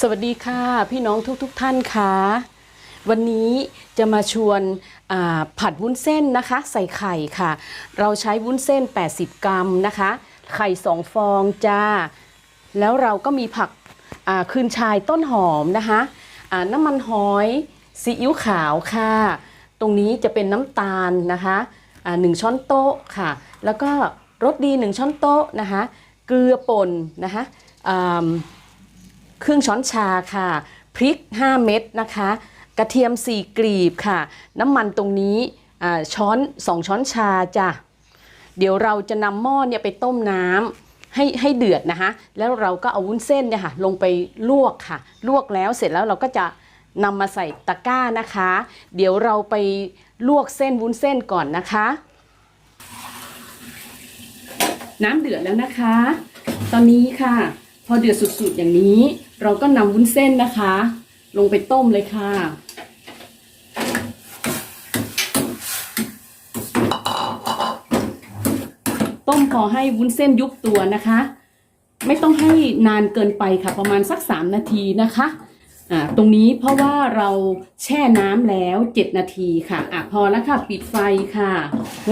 สวัสดีค่ะ พี่น้องทุกๆทท่านค่ะวันนี้จะมาชวนผัดวุ้นเส้นนะคะ ใส่ไข่ค่ะ เราใช้วุ้นเส้น 80 กรัมนะคะ ไข่2ฟองจ้า แล้วเราก็มีผักคืนชายต้นหอมนะคะน้ำมันหอยซีอิ๊วขาวค่ะ ตรงนี้จะเป็นน้ำตาลนะคะหนึ่งช้อนโต๊ะค่ะ แล้วก็รสดี1ช้อนโต๊ะนะคะ เกลือป่นนะคะ ครึ่งช้อนชาค่ะ พริก 5 เม็ดนะคะ กระเทียม 4 กลีบค่ะ น้ำมันตรงนี้ช้อน 2 ช้อนชาจ้ะ เดี๋ยวเราจะนำหม้อเนี่ยไปต้มน้ำให้ให้เดือดนะคะ แล้วเราก็เอาวุ้นเส้นเนี่ยค่ะลงไปลวกค่ะ ลวกแล้วเสร็จแล้วเราก็จะนำมาใส่ตะกร้านะคะ เดี๋ยวเราไปลวกเส้นวุ้นเส้นก่อนนะคะ น้ำเดือดแล้วนะคะ ตอนนี้ค่ะ พอเดือดสุดๆอย่างนี้ เราก็นำวุ้นเส้นนะคะ ลงไปต้มเลยค่ะ ต้มพอให้วุ้นเส้นยุบตัวนะคะ ไม่ต้องให้นานเกินไปค่ะ ประมาณสัก 3 นาทีนะคะตรงนี้เพราะว่าเราแช่น้ำแล้ว 7 นาทีค่ะอะพอแล้วค่ะปิดไฟค่ะ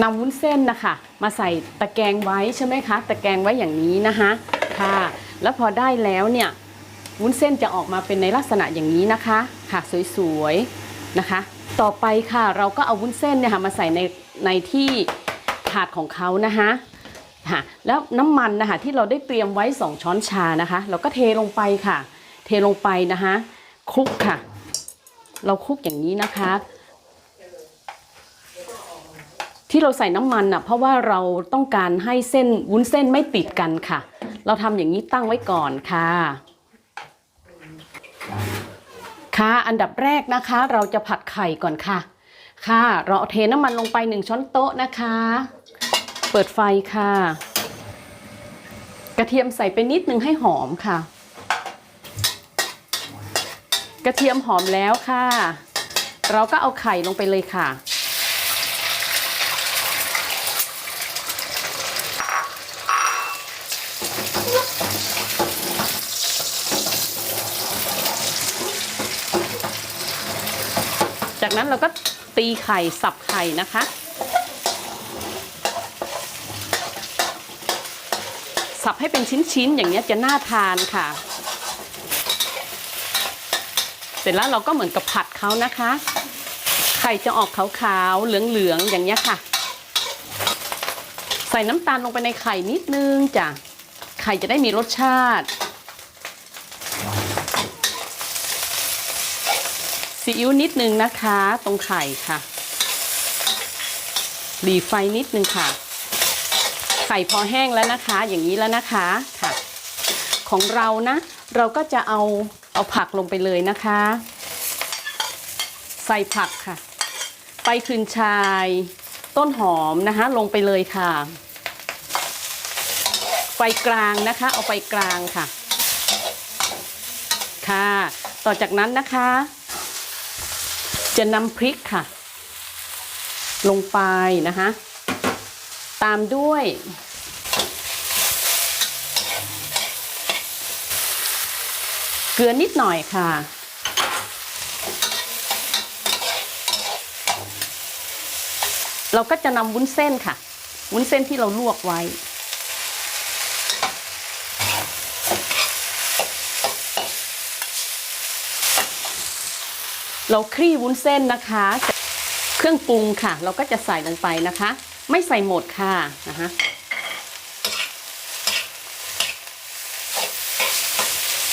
นำวุ้นเส้นนะคะ มาใส่ตะแกรงไว้ใช่ไหมคะ ตะแกรงไว้อย่างนี้นะคะค่ะ แล้วพอได้แล้วเนี่ยวุ้นเส้นจะออกมาเป็นในลักษณะอย่างนี้นะคะค่ะสวยๆนะคะ ต่อไปค่ะเราก็เอาวุ้นเส้นเนี่ยค่ะมาใส่ในในที่ถาดของเขานะคะค่ะแล้วน้ำมันนะคะที่เราได้เตรียมไว้ 2 ช้อนชานะคะ เราก็เทลงไปค่ะ เทลงไปนะคะคลุกค่ะ เราคลุกอย่างนี้นะคะ ที่เราใส่น้ำมันอะเพราะว่าเราต้องการให้เส้นวุ้นเส้นไม่ติดกันค่ะ เราทำอย่างนี้ตั้งไว้ก่อนค่ะ ค่ะอันดับแรกนะคะ เราจะผัดไข่ก่อนค่ะ ค่ะเราเทน้ำมันลงไปหนึ่งช้อนโต๊ะนะคะ เปิดไฟค่ะ กระเทียมใส่ไปนิดนึงให้หอมค่ะ กระเทียมหอมแล้วค่ะ เราก็เอาไข่ลงไปเลยค่ะ จากนั้นเราก็ตีไข่สับไข่นะคะ สับให้เป็นชิ้นๆ อย่างนี้จะน่าทานค่ะ เสร็จแล้วเราก็เหมือนกับผัดเขานะคะ ไข่จะออกขาวๆ เหลืองๆ อย่างนี้ค่ะ ใส่น้ำตาลลงไปในไข่นิดนึงจ้ะ ไข่จะได้มีรสชาติซีอิ๊วนิดนึงนะคะ ตรงไข่ค่ะหลีไฟนิดนึงค่ะ ไข่พอแห้งแล้วนะคะ อย่างนี้แล้วนะคะค่ะ ของเรานะ เราก็จะเอาเอาผักลงไปเลยนะคะ ใส่ผักค่ะ ไปคืนชาย ต้นหอมนะคะ ลงไปเลยค่ะ ฟกลางนะคะ เอาไฟกลางค่ะ ค่ะ ต่อจากนั้นนะคะ จะนำพริกค่ะ ลงไปนะคะ ตามด้วยเกลือนิดหน่อยค่ะ เราก็จะนำวุ้นเส้นค่ะ วุ้นเส้นที่เราลวกไว้ เราคลี่วุ้นเส้นนะคะ เครื่องปรุงค่ะ เราก็จะใส่ลงไปนะคะ ไม่ใส่หมดค่ะนะคะ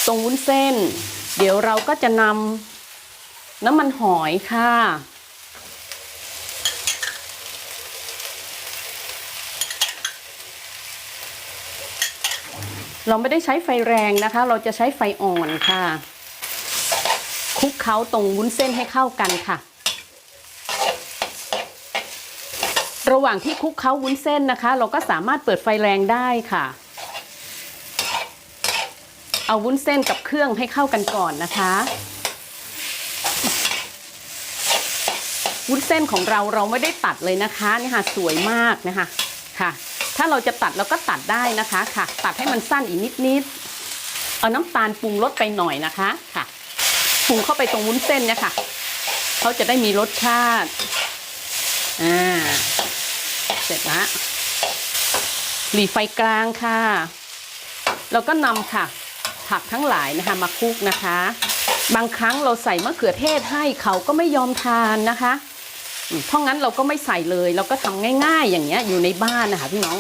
ตรงวุ้นเส้น เดี๋ยวเราก็จะนำน้ำมันหอยค่ะเราไม่ได้ใช้ไฟแรงนะคะ เราจะใช้ไฟอ่อนค่ะ คลุกเคล้าตรงวุ้นเส้นให้เข้ากันค่ะ ระหว่างที่คลุกเคล้าวุ้นเส้นนะคะ เราก็สามารถเปิดไฟแรงได้ค่ะ เอาวุ้นเส้นกับเครื่องให้เข้ากันก่อนนะคะวุ้นเส้นของเราเราไม่ได้ตัดเลยนะคะนี่ค่ะสวยมากนะคะค่ะ ถ้าเราจะตัดเราก็ตัดได้นะคะค่ะ ตัดให้มันสั้นอีกนิดๆเอาน้ำตาลปรุงรสไปหน่อยนะคะค่ะ ปรุงเข้าไปตรงวุ้นเส้นเนี่ยค่ะเขาจะได้มีรสชาติ อ่า เสร็จละหลีไฟกลางค่ะเราก็นำค่ะ ผักทั้งหลายนะคะมาคลุกนะคะ บางครั้งเราใส่มะเขือเทศให้เขาก็ไม่ยอมทานนะคะ เพราะงั้นเราก็ไม่ใส่เลย เราก็ทำง่ายๆ อย่างเงี้ยอยู่ในบ้านนะคะพี่น้อง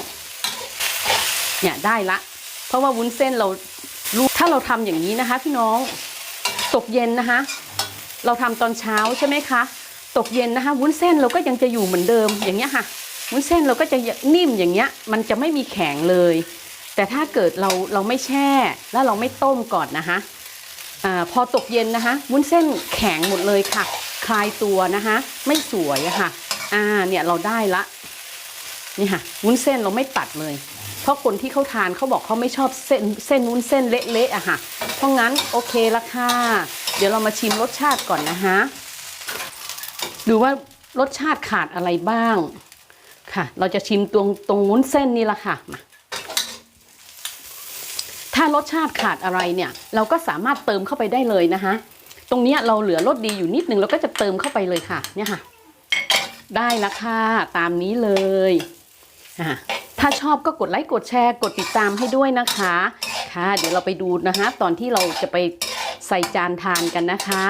เนี่ยได้ละ เพราะว่าวุ้นเส้นเราถ้าเราทำอย่างนี้นะคะพี่น้อง ตกเย็นนะคะ เราทำตอนเช้าใช่ไหมคะ ตกเย็นนะคะวุ้นเส้นเราก็ยังจะอยู่เหมือนเดิมอย่างเงี้ยค่ะวุ้นเส้นเราก็จะนิ่มอย่างเงี้ย มันจะไม่มีแข็งเลย แต่ถ้าเกิดเราเราไม่แช่แล้วเราไม่ต้มก่อนนะคะอาพอตกเย็นนะคะ วุ้นเส้นแข็งหมดเลยค่ะ คลายตัวนะคะ ไม่สวยอะค่ะอ่าเนี่ยเราได้ละนี่ค่ะวุ้นเส้นเราไม่ตัดเลย เพราะคนที่เขาทานเขาบอกเขาไม่ชอบเส้นเส้นวุ้นเส้นเละๆอะค่ะเพราะงั้นโอเคละค่ะเดี๋ยวเรามาชิมรสชาติก่อนนะคะดูว่ารสชาติขาดอะไรบ้างค่ะ เราจะชิมตรงตรงวุ้นเส้นนี่ละค่ะมาถ้ารสชาติขาดอะไรเนี่ย เราก็สามารถเติมเข้าไปได้เลยนะคะตรงนี้เราเหลือรสดีอยู่นิดนึงเราก็จะเติมเข้าไปเลยค่ะ เนี่ยค่ะ ได้ละค่ะตามนี้เลยอะ ถ้าชอบก็กดไลค์กดแชร์ กดติดตามให้ด้วยนะคะ ค่ะ เดี๋ยวเราไปดูนะคะ ตอนที่เราจะไปใส่จานทานกันนะคะ